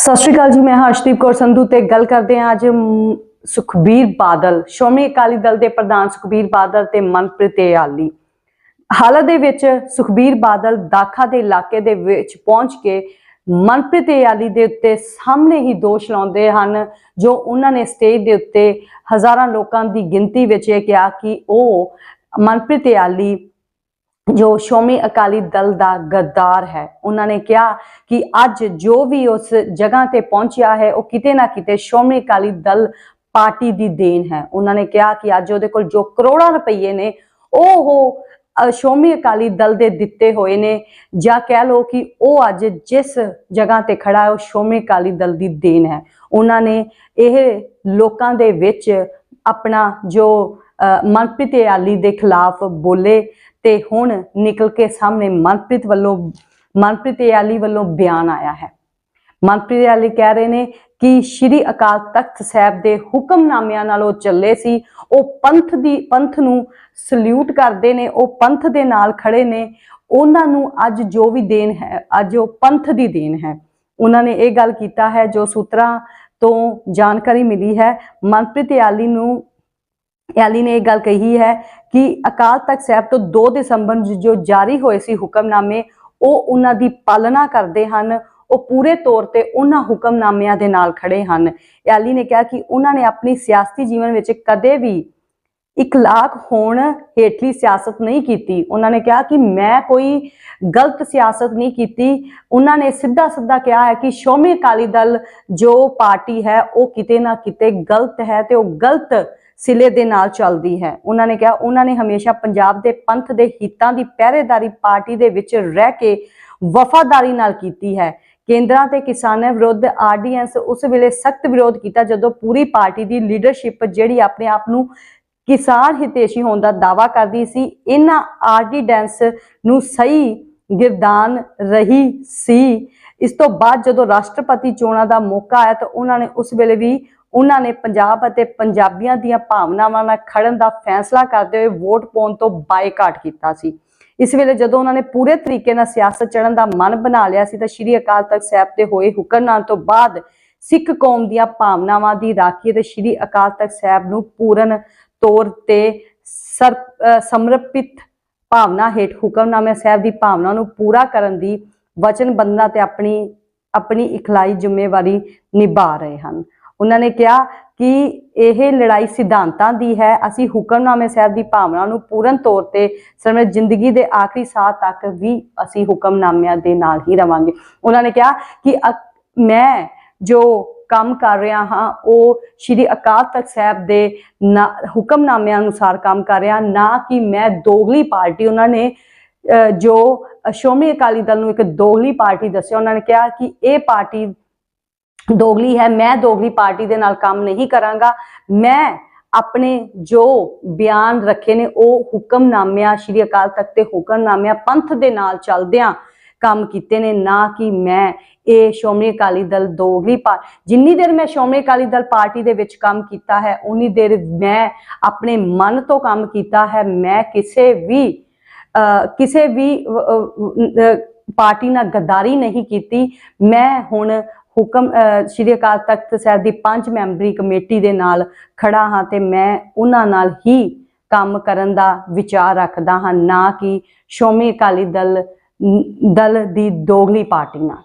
ਸਤਿ ਸ਼੍ਰੀ ਅਕਾਲ ਜੀ, ਮੈਂ ਹਰਸ਼ਦੀਪ ਕੌਰ ਸੰਧੂ ਤੇ ਗੱਲ ਕਰਦੇ ਹਾਂ ਅੱਜ ਸੁਖਬੀਰ ਬਾਦਲ, ਸ਼੍ਰੋਮਣੀ ਅਕਾਲੀ ਦਲ ਦੇ ਪ੍ਰਧਾਨ ਸੁਖਬੀਰ ਬਾਦਲ ਤੇ ਮਨਪ੍ਰੀਤ ਆਲੀ ਹਾਲ ਦੇ ਵਿੱਚ ਸੁਖਬੀਰ ਬਾਦਲ ਦਾਖਾ ਦੇ ਇਲਾਕੇ ਦੇ ਵਿੱਚ ਪਹੁੰਚ ਕੇ ਮਨਪ੍ਰੀਤ ਆਲੀ ਦੇ ਉੱਤੇ ਸਾਹਮਣੇ ਹੀ ਦੋਸ਼ ਲਾਉਂਦੇ ਹਨ, ਜੋ ਉਹਨਾਂ ਨੇ ਸਟੇਜ ਦੇ ਉੱਤੇ ਹਜ਼ਾਰਾਂ ਲੋਕਾਂ ਦੀ ਗਿਣਤੀ ਵਿੱਚ ਇਹ ਕਿਹਾ ਕਿ ਉਹ ਮਨਪ੍ਰੀਤ ਆਲੀ ਜੋ ਸ਼੍ਰੋਮਣੀ ਅਕਾਲੀ ਦਲ ਦਾ ਗੱਦਾਰ ਹੈ ਉਹਨਾਂ ਨੇ ਕਿਹਾ ਕਿ ਅੱਜ ਜੋ ਵੀ ਉਸ ਜਗ੍ਹਾ ਤੇ ਪਹੁੰਚਿਆ ਹੈ ਉਹ ਕਿਤੇ ਨਾ ਕਿਤੇ ਸ਼੍ਰੋਮਣੀ ਅਕਾਲੀ ਦਲ ਪਾਰਟੀ ਦੀ ਦੇਣ ਹੈ। ਉਹਨਾਂ ਨੇ ਕਿਹਾ ਕਿ ਅੱਜ ਉਹਦੇ ਕੋਲ ਜੋ ਕਰੋੜਾਂ ਰੁਪਏ ਨੇ ਉਹ ਉਹ ਅ, ਸ਼੍ਰੋਮਣੀ ਅਕਾਲੀ ਦਲ ਦੇ ਦਿੱਤੇ ਹੋਏ ਨੇ। ਜਾਂ ਕਹਿ ਲਓ ਕਿ ਉਹ ਅੱਜ ਜਿਸ ਜਗ੍ਹਾ ਤੇ ਖੜਾ ਹੈ ਉਹ ਸ਼੍ਰੋਮਣੀ ਅਕਾਲੀ ਦਲ ਦੀ ਦੇਣ ਹੈ। ਉਹਨਾਂ ਨੇ ਇਹ ਲੋਕਾਂ ਦੇ ਵਿੱਚ ਆਪਣਾ ਜੋ ਅ, ਮਨਪ੍ਰੀਤ ਇਆਲੀ ਦੇ ਖਿਲਾਫ ਬੋਲੇ ਤੇ ਹੁਣ ਨਿਕਲ ਕੇ ਸਾਹਮਣੇ ਮਨਪ੍ਰੀਤ ਵੱਲੋਂ, ਮਨਪ੍ਰੀਤ ਇਆਲੀ ਵੱਲੋਂ ਬਿਆਨ ਆਇਆ ਹੈ। ਮਨਪ੍ਰੀਤ ਇਆਲੀ ਕਹਿ ਰਹੇ ਨੇ ਕਿ ਸ਼੍ਰੀ ਅਕਾਲ ਤਖਤ ਸਾਹਿਬ ਦੇ ਹੁਕਮਨਾਮਿਆਂ ਨਾਲ ਉਹ ਚੱਲੇ ਸੀ। ਉਹ ਪੰਥ ਦੀ, ਪੰਥ ਨੂੰ ਸਲੂਟ ਕਰਦੇ ਨੇ, ਉਹ ਪੰਥ ਦੇ ਨਾਲ ਖੜੇ ਨੇ। ਉਹਨਾਂ ਨੂੰ ਅੱਜ ਜੋ ਵੀ ਦੇਣ ਹੈ, ਅੱਜ ਉਹ ਪੰਥ ਦੀ ਦੇਣ ਹੈ। ਉਹਨਾਂ ਨੇ ਇਹ ਗੱਲ ਕੀਤਾ ਹੈ, ਜੋ ਸੂਤਰਾਂ ਤੋਂ ਜਾਣਕਾਰੀ ਮਿਲੀ ਹੈ, ਮਨਪ੍ਰੀਤ ਇਆਲੀ ਨੂੰ ਐਲੀ ਨੇ ਇਹ ਗੱਲ ਕਹੀ ਹੈ ਕਿ ਅਕਾਲ ਤਖਤ ਸਾਹਿਬ ਤੋਂ 2 ਦਸੰਬਰ ਨੂੰ ਜੋ ਜਾਰੀ ਹੋਏ ਸੀ ਹੁਕਮਨਾਮੇ, ਉਹ ਉਹਨਾਂ ਦੀ ਪਾਲਣਾ ਕਰਦੇ ਹਨ। ਉਹ ਪੂਰੇ ਤੌਰ ਤੇ ਉਹਨਾਂ ਹੁਕਮਨਾਮਿਆਂ ਦੇ ਨਾਲ ਖੜੇ ਹਨ। ਐਲੀ ਨੇ ਕਿਹਾ ਕਿ ਉਹਨਾਂ ਨੇ ਆਪਣੀ ਸਿਆਸਤੀ ਜੀਵਨ ਵਿੱਚ ਕਦੇ ਵੀ ਇਖਲਾਕ ਹੋਣ ਹੇਠਲੀ ਸਿਆਸਤ ਨਹੀਂ ਕੀਤੀ। ਉਹਨਾਂ ਨੇ ਕਿਹਾ ਕਿ ਮੈਂ ਕੋਈ ਗਲਤ ਸਿਆਸਤ ਨਹੀਂ ਕੀਤੀ। ਉਹਨਾਂ ਨੇ ਸਿੱਧਾ ਸਿੱਧਾ ਕਿਹਾ ਹੈ ਕਿ ਸ਼੍ਰੋਮਣੀ ਅਕਾਲੀ ਦਲ ਜੋ ਪਾਰਟੀ ਹੈ, ਉਹ ਕਿਤੇ ਨਾ ਕਿਤੇ ਗਲਤ ਹੈ ਤੇ ਉਹ ਗਲਤ ਸਿਲੇ ਦੇ ਨਾਲ ਚੱਲਦੀ ਹੈ। ਉਹਨਾਂ ਨੇ ਕਿਹਾ, ਉਹਨਾਂ ਨੇ ਹਮੇਸ਼ਾ ਪੰਜਾਬ ਦੇ ਪੰਥ ਦੇ ਹਿੱਤਾਂ ਦੀ ਪਹਿਰੇਦਾਰੀ ਪਾਰਟੀ ਦੇ ਵਿੱਚ ਰਹਿ ਕੇ ਵਫਾਦਾਰੀ ਨਾਲ ਕੀਤੀ ਹੈ। ਕੇਂਦਰਾਂ ਤੇ ਕਿਸਾਨਾਂ ਵਿਰੁੱਧ ਆਰਡੀਐਂਸ ਉਸ ਵੇਲੇ ਸਖਤ ਵਿਰੋਧ ਕੀਤਾ, ਜਦੋਂ ਪੂਰੀ ਪਾਰਟੀ ਦੀ ਲੀਡਰਸ਼ਿਪ ਜਿਹੜੀ ਆਪਣੇ ਆਪ ਨੂੰ ਕਿਸਾਨ ਹਿਤੇਸ਼ੀ ਹੋਣ ਦਾ ਦਾਵਾ ਕਰਦੀ ਸੀ, ਇਹਨਾਂ ਆਰਡੀਡੈਂਸ ਨੂੰ ਸਹੀ ਗਿਰਦਾਨ ਰਹੀ ਸੀ। ਇਸ ਤੋਂ ਬਾਅਦ ਜਦੋਂ ਰਾਸ਼ਟਰਪਤੀ ਚੋਣਾਂ ਦਾ ਮੌਕਾ ਆਇਆ ਤਾਂ ਉਹਨਾਂ ਨੇ ਉਸ ਵੇਲੇ ਵੀ ਉਹਨਾਂ ਨੇ ਪੰਜਾਬ ਅਤੇ ਪੰਜਾਬੀਆਂ ਦੀਆਂ ਭਾਵਨਾਵਾਂ ਨਾਲ ਖੜਨ ਦਾ ਫੈਸਲਾ ਕਰਦੇ ਹੋਏ ਵੋਟ ਪਾਉਣ ਤੋਂ ਬਾਈਕਾਟ ਕੀਤਾ ਸੀ। ਇਸ ਵੇਲੇ ਜਦੋਂ ਉਹਨਾਂ ਨੇ ਪੂਰੇ ਤਰੀਕੇ ਨਾਲ ਸਿਆਸਤ ਚੜਨ ਦਾ ਮਨ ਬਣਾ ਲਿਆ ਸੀ ਤਾਂ ਸ਼੍ਰੀ ਅਕਾਲ ਤਖਤ ਸਾਹਿਬ ਤੇ ਹੋਏ ਹੁਕਮਨਾਮੇ ਤੋਂ ਬਾਅਦ ਸਿੱਖ ਕੌਮ ਦੀਆਂ ਭਾਵਨਾਵਾਂ ਦੀ ਰਾਖੀ ਅਤੇ ਸ਼੍ਰੀ ਅਕਾਲ ਤਖਤ ਸਾਹਿਬ ਨੂੰ ਪੂਰਨ ਤੌਰ ਤੇ ਸਰ- ਸਮਰਪਿਤ ਭਾਵਨਾ ਹੇਠ ਹੁਕਮਨਾਮੇ ਸਾਹਿਬ ਦੀ ਭਾਵਨਾ ਨੂੰ ਪੂਰਾ ਕਰਨ ਦੀ ਵਚਨਬੰਧਤਾ ਤੇ ਆਪਣੀ ਆਪਣੀ ਇਖਲਾਈ ਜ਼ਿੰਮੇਵਾਰੀ ਨਿਭਾ ਰਹੇ ਹਨ। ਉਹਨਾਂ ਨੇ ਕਿਹਾ ਕਿ ਇਹ ਲੜਾਈ ਸਿਧਾਂਤਾਂ ਦੀ ਹੈ। ਅਸੀਂ ਹੁਕਮਨਾਮੇ ਸਾਹਿਬ ਦੀ ਭਾਵਨਾ ਨੂੰ ਪੂਰਨ ਤੌਰ ਤੇ ਸਮੇਂ ਜ਼ਿੰਦਗੀ ਦੇ ਆਖਰੀ ਸਾਹ ਤੱਕ ਵੀ ਅਸੀਂ ਹੁਕਮਨਾਮਿਆਂ ਦੇ ਨਾਲ ਹੀ ਰਵਾਂਗੇ। ਉਹਨਾਂ ਨੇ ਕਿਹਾ ਕਿ ਮੈਂ ਜੋ ਕੰਮ ਕਰ ਰਿਹਾ ਹਾਂ ਉਹ ਸ਼੍ਰੀ ਅਕਾਲ ਤਖਤ ਸਾਹਿਬ ਦੇ ਨਾ- ਹੁਕਮਨਾਮਿਆਂ ਅਨੁਸਾਰ ਕੰਮ ਕਰ ਰਿਹਾ ਨਾ ਕਿ ਮੈਂ ਦੋਗਲੀ ਪਾਰਟੀ ਉਹਨਾਂ ਨੇ ਅ, ਜੋ ਸ਼੍ਰੋਮਣੀ ਅਕਾਲੀ ਦਲ ਨੂੰ ਇੱਕ ਦੋਗਲੀ ਪਾਰਟੀ ਦੱਸਿਆ ਉਹਨਾਂ ਨੇ ਕਿਹਾ ਕਿ ਇਹ ਪਾਰਟੀ ਡੋਗਲੀ ਹੈ ਮੈਂ ਦੋਗਲੀ ਪਾਰਟੀ ਦੇ ਨਾਲ ਕੰਮ ਨਹੀਂ ਕਰਾਂਗਾ। ਮੈਂ ਆਪਣੇ ਜੋ ਬਿਆਨ ਰੱਖੇ ਨੇ ਉਹ ਹੁਕਮਨਾਮਿਆਂ ਸ਼੍ਰੀ ਅਕਾਲ ਤਖਤ ਤੇ ਹੁਕਮਨਾਮਿਆਂ ਪੰਥ ਦੇ ਨਾਲ ਚੱਲਦਿਆਂ ਕੰਮ ਕੀਤੇ ਨੇ ਨਾ ਕਿ ਮੈਂ ਇਹ ਸ਼੍ਰੋਮਣੀ ਅਕਾਲੀ ਦਲ ਦੋਗਲੀ ਪਾ ਜਿੰਨੀ ਦੇਰ ਮੈਂ ਸ਼੍ਰੋਮਣੀ ਅਕਾਲੀ ਦਲ ਪਾਰਟੀ ਦੇ ਵਿੱਚ ਕੰਮ ਕੀਤਾ ਹੈ ਉਨੀ ਦੇਰ ਮੈਂ ਆਪਣੇ ਮਨ ਤੋਂ ਕੰਮ ਕੀਤਾ ਹੈ। ਮੈਂ ਕਿਸੇ ਵੀ ਅਹ, ਕਿਸੇ ਵੀ ਅਹ, ਪਾਰਟੀ ਨਾਲ ਗਦਾਰੀ ਨਹੀਂ ਕੀਤੀ। ਮੈਂ ਹੁਣ ਹੁਕਮ ਸ਼੍ਰੀ ਅਕਾਲ ਤਖਤ ਸਾਹਿਬ ਦੀ ਪੰਜ ਮੈਂਬਰੀ ਕਮੇਟੀ ਦੇ ਨਾਲ ਖੜਾ ਹਾਂ ਤੇ ਮੈਂ ਉਹਨਾਂ ਨਾਲ ਹੀ ਕੰਮ ਕਰਨ ਦਾ ਵਿਚਾਰ ਰੱਖਦਾ ਹਾਂ, ਨਾ ਕਿ ਸ਼੍ਰੋਮਣੀ ਅਕਾਲੀ ਦਲ ਦਲ ਦੀ ਦੋਗਲੀ ਪਾਰਟੀ ਨਾਲ।